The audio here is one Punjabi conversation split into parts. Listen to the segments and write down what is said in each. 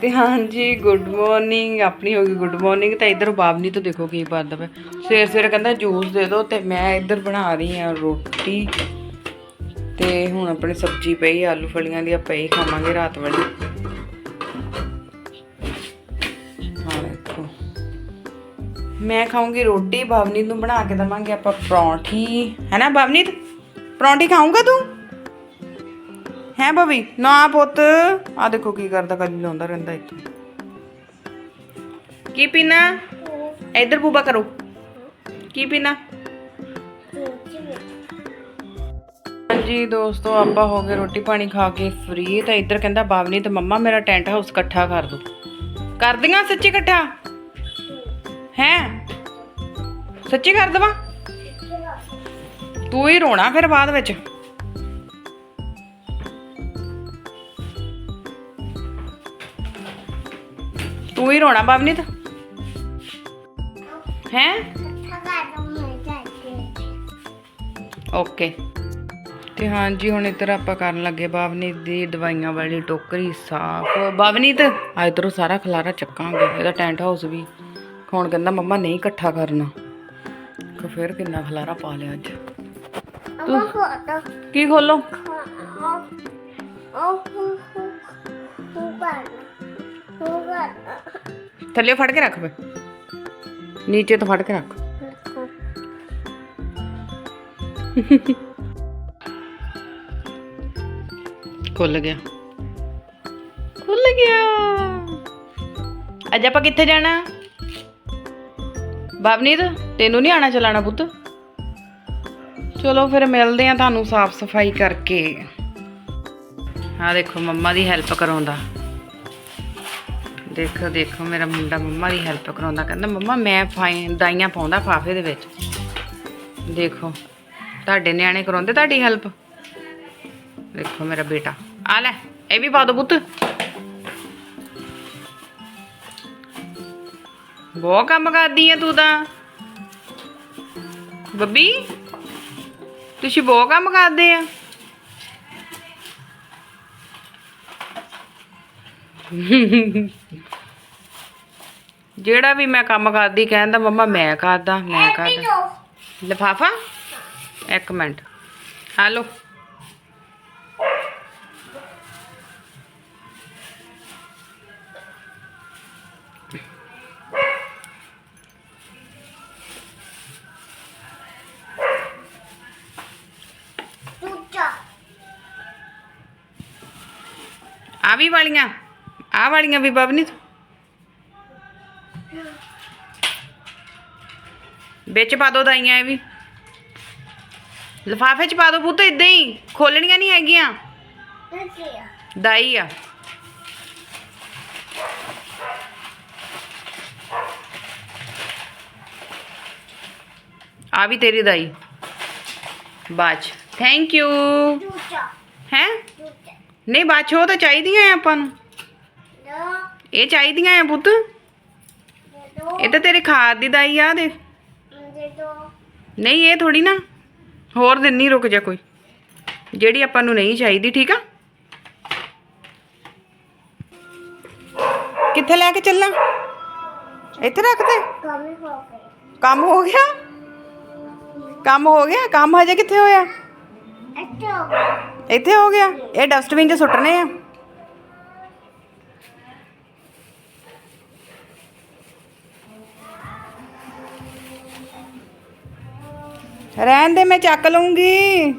ਤੇ ਹਾਂਜੀ ਗੁੱਡ ਮਾਰਨਿੰਗ ਆਪਣੀ ਹੋ ਗਈ ਗੁੱਡ ਮਾਰਨਿੰਗ ਤਾਂ ਇਧਰ ਬਾਬਨੀ ਤੋਂ ਦੇਖੋ ਕੀ ਕਰਦਾ ਪਿਆ। ਸਵੇਰ ਸਵੇਰ ਕਹਿੰਦਾ ਜੂਸ ਦੇ ਦਿਓ ਤੇ ਮੈਂ ਇੱਧਰ ਬਣਾ ਰਹੀ ਆ ਰੋਟੀ। ਤੇ ਹੁਣ ਆਪਣੀ ਸਬਜ਼ੀ ਪਈ, ਆਲੂ ਫਲੀਆਂ ਦੀ ਆਪਾਂ ਇਹ ਖਾਵਾਂਗੇ ਰਾਤ ਵਾਲੀ। ਮੈਂ ਖਾਊਂਗੀ ਰੋਟੀ ਬਾਬਨੀਤ ਨੂੰ ਬਣਾ ਕੇ ਦਵਾਂਗੇ ਆਪਾਂ ਪਰੌਂਠੀ। ਹੈ ਨਾ ਬਾਬਨੀਤ? ਪਰੌਂਠੀ ਖਾਊਂਗਾ ਤੂੰ? ਹੈ ਬਵੀ ਨਾ ਪੁੱਤ। ਆ ਦੇਖੋ ਕੀ ਕਰਦਾ, ਕੱਲੀ ਲਾਉਂਦਾ ਰਹਿੰਦਾ ਇੱਥੇ। ਕੀ ਪੀਣਾ? ਇੱਧਰ ਬੂਬਾ ਕਰੋ। ਕੀ ਪੀਣਾ? ਹਾਂਜੀ ਦੋਸਤੋ, ਆਪਾਂ ਹੋ ਗਏ ਰੋਟੀ ਪਾਣੀ ਖਾ ਕੇ ਫ੍ਰੀ ਤਾਂ ਇੱਧਰ ਕਹਿੰਦਾ ਬਾਵਨੀ ਤੇ ਮੰਮਾ, ਮੇਰਾ ਟੈਂਟ ਹਾਊਸ ਇਕੱਠਾ ਕਰ ਦੋ। ਕਰ ਦਿਆਂ ਸੱਚੀ ਇਕੱਠਾ? ਹੈ? ਸੱਚੀ ਕਰ ਦਵਾਂ? ਤੂੰ ਹੀ ਰੋਣਾ ਫਿਰ ਬਾਅਦ ਵਿੱਚ। ਤੂੰ ਹੀ ਰੋਣਾ ਬਾਬਨੀਤ ਹੈ ਓਕੇ ਤੇ ਹਾਂਜੀ ਹੁਣ ਇੱਧਰ ਆਪਾਂ ਕਰਨ ਲੱਗੇ ਬਾਬਨੀਤ ਦੀ ਦਵਾਈਆਂ ਵਾਲੀ ਟੋਕਰੀ ਸਾਫ਼ ਬਾਬਨੀਤ ਆ ਇੱਧਰੋਂ ਸਾਰਾ ਖਲਾਰਾ ਚੱਕਾਂਗੇ ਇਹਦਾ ਟੈਂਟ ਹਾਊਸ ਵੀ ਹੁਣ ਕਹਿੰਦਾ ਮੰਮਾ ਨਹੀਂ ਇਕੱਠਾ ਕਰਨਾ ਕਿ ਫਿਰ ਕਿੰਨਾ ਖਲਾਰਾ ਪਾ ਲਿਆ ਅੱਜ ਕੀ ਖੋਲੋ ਥੱਲੇ ਫੜ ਕੇ ਰੱਖ ਵੇ ਨੀਚੇ ਤੋਂ ਫੜ ਕੇ ਰੱਖ। ਖੁੱਲ ਗਿਆ। ਖੁੱਲ ਗਿਆ। ਅੱਜ ਆਪਾਂ ਕਿੱਥੇ ਜਾਣਾ? ਬਾਬਨੀਤ ਤੈਨੂੰ ਨਹੀਂ ਆਣਾ ਚਲਾਣਾ ਪੁੱਤ? ਚਲੋ ਫਿਰ ਮਿਲਦੇ ਆ ਤੁਹਾਨੂੰ ਸਾਫ਼ ਸਫ਼ਾਈ ਕਰਕੇ। ਆ ਦੇਖੋ, ਮੰਮਾ ਦੀ ਹੈਲਪ ਕਰਾਉਂਦਾ। ਦੇਖੋ ਦੇਖੋ, ਮੇਰਾ ਮੁੰਡਾ ਮੰਮਾ ਦੀ ਹੈਲਪ ਕਰਾਉਂਦਾ ਕਹਿੰਦਾ, ਮੰਮਾ, ਮੈਂ ਦਾਈਆਂ ਪਾਉਂਦਾ ਫਾਫੇ ਦੇ ਵਿੱਚ। ਦੇਖੋ, ਤੁਹਾਡੇ ਨਿਆਣੇ ਕਰਾਉਂਦੇ ਤੁਹਾਡੀ ਹੈਲਪ ਦੇਖੋ, ਮੇਰਾ ਬੇਟਾ। ਆ ਲੈ, ਇਹ ਵੀ ਪਾ ਦੋ ਪੁੱਤ। ਬਹੁਤ ਕੰਮ ਕਰਦੀ ਆ ਤੂੰ ਤਾਂ। ਬੱਬੀ, ਤੁਸੀਂ ਬਹੁਤ ਕੰਮ ਕਰਦੇ ਆ। ਜਿਹੜਾ ਵੀ ਮੈਂ ਕੰਮ ਕਰਦੀ ਕਹਿੰਦਾ ਮੰਮਾ ਮੈਂ ਕਰਦਾ ਮੈਂ ਕਰਦਾ ਲਿਫਾਫਾ? ਇੱਕ ਮਿੰਟ। ਹਾਲੋ ਆ ਵੀ ਵਾਲੀਆਂ। ਆ ਵਾਲੀਆਂ ਵੀ ਬਬਨੀ ਵਿੱਚ ਪਾ ਦੋ ਦਾਈਆਂ ਇਹ ਵੀ। ਲਿਫਾਫੇ ਚ ਪਾ ਦੋ ਪੁੱਤ ਇਦਾਂ ਹੀ। ਖੋਲਣੀਆਂ ਨਹੀਂ ਹੈਗੀਆਂ। ਦਾਈ ਆ। ਆ ਵੀ ਤੇਰੀ ਦਾਈ। ਬਾਚ ਥੈਂਕ ਯੂ ਹੈ? ਨਹੀਂ ਬਾਚ ਉਹ ਤਾਂ ਚਾਹੀਦੀਆਂ ਆ ਆਪਾਂ ਨੂੰ। ਇਹ ਚਾਹੀਦੀਆਂ ਆ ਪੁੱਤ। ਇਹ ਤਾਂ ਤੇਰੇ ਖਾਦ ਦੀ ਦਾਈ ਆ ਦੇਖ। ਨਹੀਂ ਇਹ ਥੋੜੀ ਨਾ। ਹੋਰ ਦਿੰਨੀ ਰੁਕ ਜਾ ਕੋਈ। ਜਿਹੜੀ ਆਪਾਂ ਨੂੰ ਨਹੀਂ ਚਾਹੀਦੀ ਠੀਕ ਆ? ਕਿੱਥੇ ਲੈ ਕੇ ਚੱਲਾਂ? ਇੱਥੇ ਰੱਖ ਦੇ। ਕੰਮ ਹੋ ਗਿਆ? ਕੰਮ ਹੋ ਗਿਆ? ਕੰਮ ਹਜੇ ਕਿੱਥੇ ਹੋਇਆ? ਇੱਥੇ ਹੋ ਗਿਆ। ਇਹ ਡਸਟਬਿਨ 'ਚ ਸੁੱਟਣੇ ਆ। ਰਹਿਣ ਦੇ, ਮੈਂ ਚੱਕ ਲਊਂਗੀ।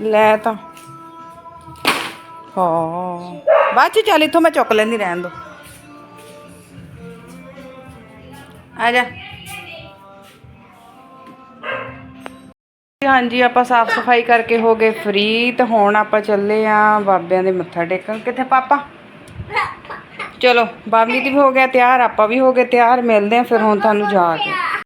ਲੈ ਤਾਂ। ਹਾਂ। ਬਾਅਦ ਚ ਚੱਲ, ਇੱਥੋਂ ਮੈਂ ਚੁੱਕ ਲੈਂਦੀ, ਰਹਿਣ ਦੋ। ਆ ਜਾ। ਹਾਂਜੀ, ਆਪਾਂ ਸਾਫ਼ ਸਫ਼ਾਈ ਕਰਕੇ ਹੋ ਗਏ ਫ੍ਰੀ, ਤੇ ਹੁਣ ਆਪਾਂ ਚੱਲੇ ਆ ਬਾਬਿਆਂ ਦੇ ਮੱਥਾ ਟੇਕਣ। ਕਿੱਥੇ ਪਾਪਾ? ਚਲੋ ਬਾਬਲੀ ਦੀ ਵੀ ਹੋ ਗਿਆ ਤਿਆਰ, ਆਪਾਂ ਵੀ ਹੋ ਗਏ ਤਿਆਰ, ਮਿਲਦੇ ਆ ਫਿਰ ਹੁਣ ਤੁਹਾਨੂੰ ਜਾ ਕੇ।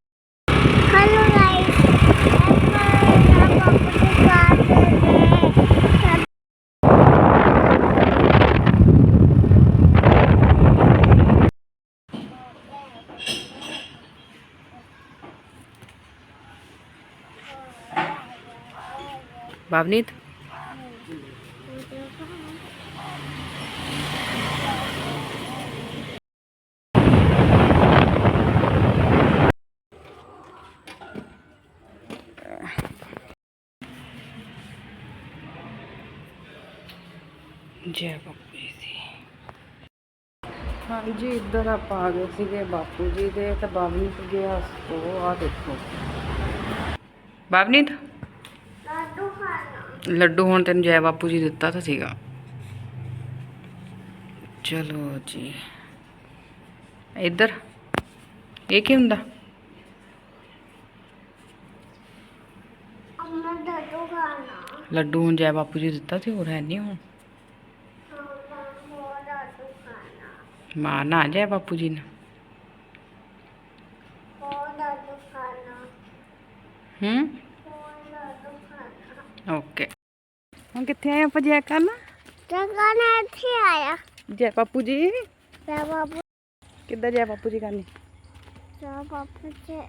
ਬਾਬਨੀਤ ਜੈ ਬਾਪੂ ਜੀ। ਦੀ ਹਾਂਜੀ ਇੱਧਰ ਆਪਾਂ ਆ ਗਏ ਸੀਗੇ ਬਾਪੂ ਜੀ ਦੇ ਤੇ ਬਾਬਨੀਤ ਗਿਆ ਸੋ। ਆ ਦੇਖੋ। ਬਾਬਨੀਤ ਲੱਡੂ ਹੁਣ ਤੈਨੂੰ ਜੈ ਬਾਪੂ ਜੀ ਦਿੱਤਾ ਤਾਂ ਸੀਗਾ। ਚਲੋ ਜੀ। ਇੱਧਰ। ਇਹ ਕੀ ਹੁੰਦਾ? ਲੱਡੂ ਹੁਣ ਜੈ ਬਾਪੂ ਜੀ ਦਿੱਤਾ ਸੀ ਹੋਰ ਹੈ ਨਹੀਂ ਹੁਣ। ਮਾਰਨਾ ਆ ਜੈ ਬਾਪੂ ਜੀ ਨੇ। ਹੂੰ? ਓਕੇ ਹੁਣ ਕਿੱਥੇ ਆਏ ਆਪਾਂ ਜੈ ਕਰਨ? ਜਗਾ ਨਾ ਇੱਥੇ ਆਇਆ। ਜੈ ਬਾਪੂ ਜੀ? ਮੈਂ ਬਾਬੂ ਕਿੱਦਾਂ ਜੈ ਬਾਪੂ ਜੀ ਕਰਨੀ? ਮੈਂ ਬਾਬੂ ਤੇ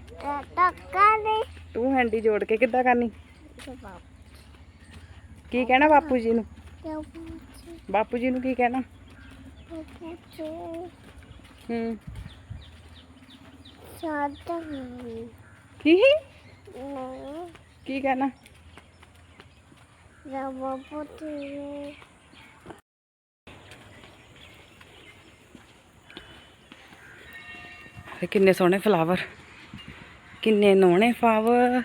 ਟੱਕਾ ਦੇ। ਤੂੰ ਹੈਂਡੀ ਜੋੜ ਕੇ ਕਿੱਦਾਂ ਕਰਨੀ? ਕੀ ਕਹਿਣਾ ਬਾਪੂ ਜੀ ਨੂੰ? ਬਾਪੂ ਜੀ। ਨੂੰ ਕੀ ਕਹਿਣਾ? ਹੂੰ। ਸਾਦਾ ਨਹੀਂ ਕੀ? ਨਹੀਂ ਕੀ ਕਹਿਣਾ? रवापति ते किन्ने सोने फ्लावर किन्ने नौने फ्लावर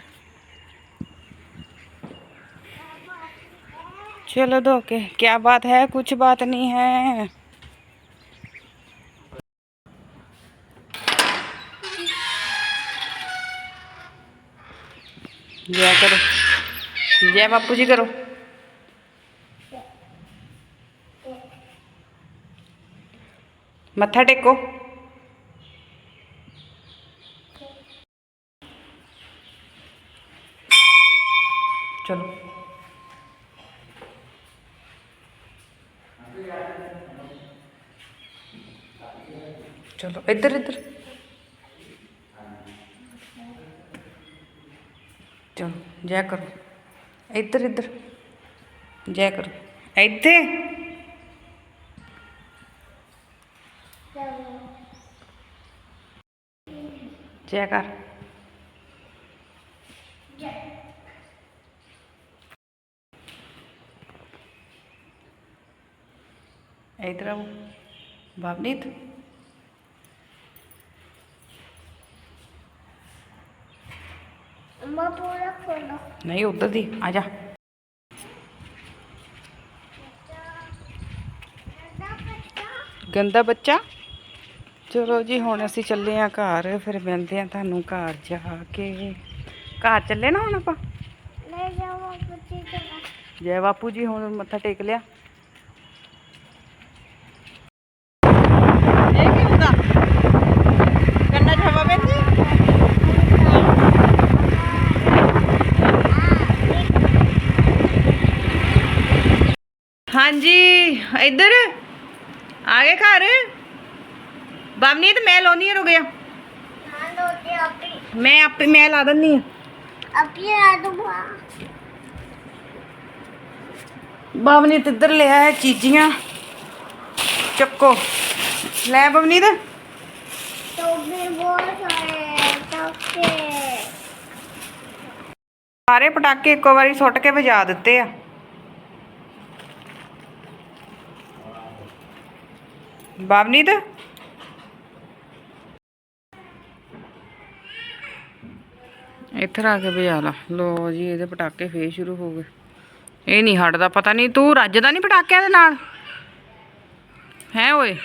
चलो दो के, क्या बात है? कुछ बात नहीं है। जय करो। जय बापू जी करो। मत्था टेको। चलो। चलो इधर इधर। चलो जय करो। इधर इधर। जय करो। इधर। ਜੈ ਕਰ। ਇਧਰ ਆਓ ਬਾਬਨੀਤ ਅੰਮਾ ਪੂਰਾ ਖੋਲੋ। ਨਹੀਂ ਉੱਧਰ ਦੀ ਆ ਜਾ। ਗੰਦਾ ਬੱਚਾ? ਚਲੋ ਜੀ ਹੁਣ ਅਸੀਂ ਚੱਲੇ ਆ ਘਰ ਫਿਰ ਮਿਲਦੇ ਆ ਤੁਹਾਨੂੰ ਘਰ ਜਾ ਕੇ। ਘਰ ਚੱਲੇ ਨਾ ਹੁਣ ਆਪਾਂ? ਜੀ ਬਾਪੂ ਜੀ ਹੁਣ ਮੱਥਾ ਟੇਕ ਲਿਆ। ਹਾਂਜੀ ਇੱਧਰ ਆ ਗਏ ਘਰ? ਬਾਬਨੀਤ ਮੈਂ ਲਾਉਣੀ ਆ ਰੁਕ ਜਾ ਮੈਂ ਆਪੇ, ਮੈਂ ਲਾ ਦਿੰਨੀ ਆ ਆਪੇ ਲਾ ਦੂੰਗਾ ਬਵਨੀਤ ਇੱਧਰ ਲਿਆ ਹੈ ਚੀਜ਼ੀਆਂ। ਚੱਕੋ। ਲੈ ਬਵਨੀਤ ਸਾਰੇ ਪਟਾਕੇ ਇੱਕੋ ਵਾਰੀ ਸੁੱਟ ਕੇ ਵਜਾ ਦਿੱਤੇ ਆ। ਬਵਨੀਤ ਇੱਥੇ ਆ ਕੇ ਵਜਾ ਲਾ। ਲੋ ਜੀ, ਇਹਦੇ ਪਟਾਕੇ ਫੇਰ ਸ਼ੁਰੂ ਹੋ ਗਏ। ਇਹ ਨਹੀਂ ਹਟਦਾ, ਪਤਾ ਨਹੀਂ ਤੂੰ ਰੱਜਦਾ ਨਹੀਂ ਪਟਾਕਿਆਂ ਦੇ ਨਾਲ? ਹੈ ਓਏ?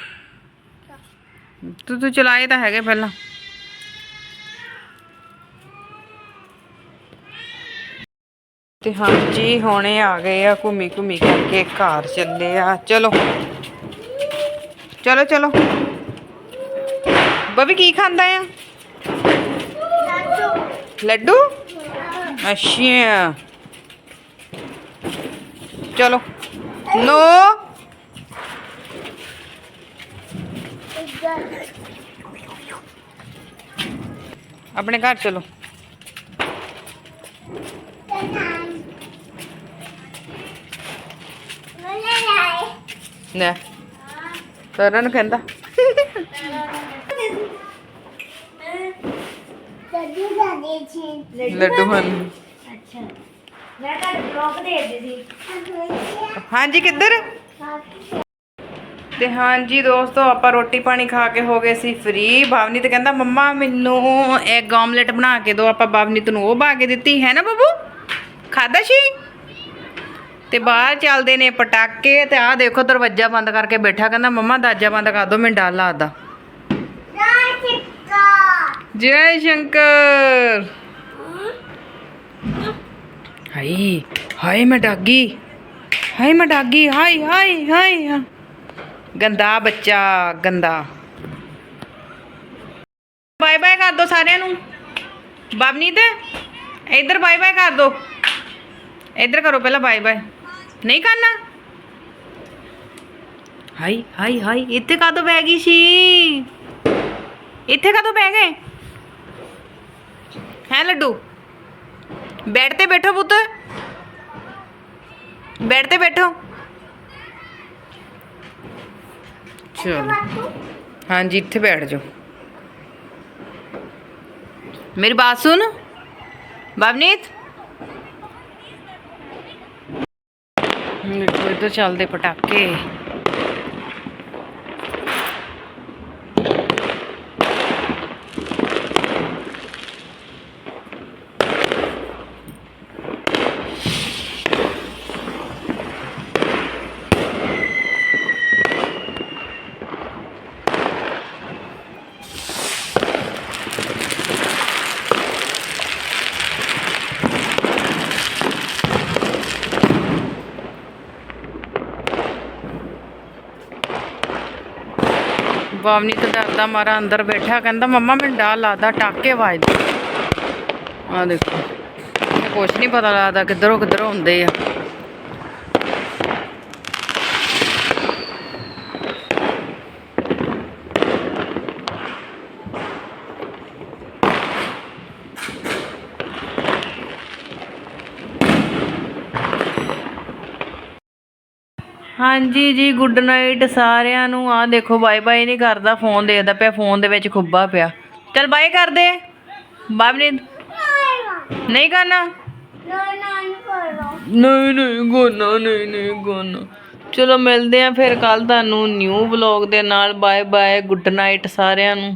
ਤੂੰ ਤੂੰ ਚਲਾਏ ਤਾਂ ਹੈਗੇ ਪਹਿਲਾਂ। ਤੇ ਹਾਂਜੀ, ਹੁਣੇ ਆ ਗਏ ਆ ਘੁੰਮੀ ਘੁੰਮੀ ਕਰਕੇ ਘਰ ਚੱਲੇ ਆ। ਚਲੋ। ਚਲੋ ਚਲੋ। ਬਬੀ ਕੀ ਖਾਂਦਾ ਆ? ਲੱਡੂ? ਅੱਛਾ ਚਲੋ। ਨੋ ਆਪਣੇ ਘਰ ਚਲੋ। ਲੈ। ਤਰਨ ਕਹਿੰਦਾ। ਲੱਡੂ ਦਾਦੇ ਛੇ ਲੱਡੂ ਹਨ ਅੱਛਾ। ਮੈਂ ਤਾਂ ਡ੍ਰੌਪ ਦੇ ਦਿੱਤੀ ਸੀ। ਹਾਂਜੀ ਕਿੱਧਰ? ਤੇ ਹਾਂਜੀ ਦੋਸਤੋ ਆਪਾਂ ਰੋਟੀ ਪਾਣੀ ਖਾ ਕੇ ਹੋ ਗਏ ਸੀ ਫ੍ਰੀ ਬਾਵਨੀ ਤੇ ਕਹਿੰਦਾ ਮੰਮਾ ਮੈਨੂੰ ਐਗ ਆਮਲੇਟ ਬਣਾ ਕੇ ਦਿਓ। ਆਪਾਂ ਬਾਵਨੀਤ ਨੂੰ ਉਹ ਬਣਾ ਕੇ ਦਿੱਤੀ ਹੈ ਨਾ ਬੱਬੂ? ਖਾਦਾ ਸੀ? ਤੇ ਬਾਹਰ ਚੱਲਦੇ ਨੇ ਪਟਾਕੇ ਤੇ ਆਹ ਦੇਖੋ ਦਰਵਾਜ਼ਾ ਬੰਦ ਕਰਕੇ ਬੈਠਾ। ਕਹਿੰਦਾ ਮੰਮਾ ਦਰਵਾਜ਼ਾ ਬੰਦ ਕਰ ਦਿਓ ਮੈਨੂੰ ਡਰ ਲੱਗਦਾ। ਜੈ ਸ਼ੰਕਰ। ਹਾਈ ਹਾਏ ਮੈਂ ਡਾਗੀ। ਹਾਏ ਮੈਂ ਡਾਗੀ, ਹਾਏ ਹਾਏ ਹਾਏ ਗੰਦਾ ਬੱਚਾ, ਗੰਦਾ। ਬਾਏ ਬਾਏ ਕਰ ਦੋ ਸਾਰਿਆਂ ਨੂੰ। ਬਾਬਨੀਤ ਇੱਧਰ ਬਾਏ ਬਾਏ ਕਰ ਦੋ। ਇੱਧਰ ਕਰੋ ਪਹਿਲਾਂ ਬਾਏ ਬਾਏ। ਨਹੀਂ ਕਰਨਾ? ਹਾਈ ਹਾਈ ਹਾਈ ਇੱਥੇ ਕਾਦੋਂ ਬਹਿ ਗਈ ਸੀ? ਇੱਥੇ ਕਾਦੋਂ ਬਹਿ ਗਏ? ਹੈ ਲੱਡੂ ਬੈੱਡ ਤੇ ਬੈਠੋ ਪੁੱਤ ਬੈੱਡ ਤੇ ਬੈਠੋ ਚਲੋ ਹਾਂਜੀ ਇੱਥੇ ਬੈਠ ਜਾਓ ਮੇਰੀ ਬਾਤ ਸੁਣ ਬਾਬਨੀਤ ਦੇਖੋ ਇੱਧਰ ਚੱਲਦੇ ਬਾਵਨੀ ਤਾਂ ਡਰਦਾ ਮਾਰਾ ਅੰਦਰ ਬੈਠਾ, ਕਹਿੰਦਾ ਮੰਮਾ ਮੈਨੂੰ ਡਰ ਲਾਦਾ ਟਾਕੇ ਵੱਜਦੇ ਆ ਦੇਖੋ ਕੁਛ ਨਹੀਂ ਪਤਾ ਲੱਗਦਾ ਕਿੱਧਰੋਂ ਕਿੱਧਰੋਂ ਹੁੰਦੇ ਆ। ਹਾਂਜੀ ਜੀ ਗੁੱਡ ਨਾਈਟ ਸਾਰਿਆਂ ਨੂੰ। ਆ ਦੇਖੋ, ਬਾਏ ਬਾਏ ਨਹੀਂ ਕਰਦਾ ਫੋਨ ਦੇਖਦਾ ਪਿਆ ਫੋਨ ਦੇ ਵਿੱਚ ਖੁੱਬਾ ਪਿਆ। ਚਲ ਬਾਏ ਕਰ ਦੇ। ਬਾਬਨੀ ਨਹੀਂ ਕਰਨਾ? ਨਹੀਂ ਨਹੀਂ ਗੋਨਾ ਨਹੀਂ ਨਹੀਂ ਗੋਨਾ ਚਲੋ ਮਿਲਦੇ ਆ ਫਿਰ ਕੱਲ ਤੁਹਾਨੂੰ ਨਿਊ ਵਲੌਗ ਦੇ ਨਾਲ। ਬਾਏ ਬਾਏ ਗੁੱਡ ਨਾਈਟ ਸਾਰਿਆਂ ਨੂੰ।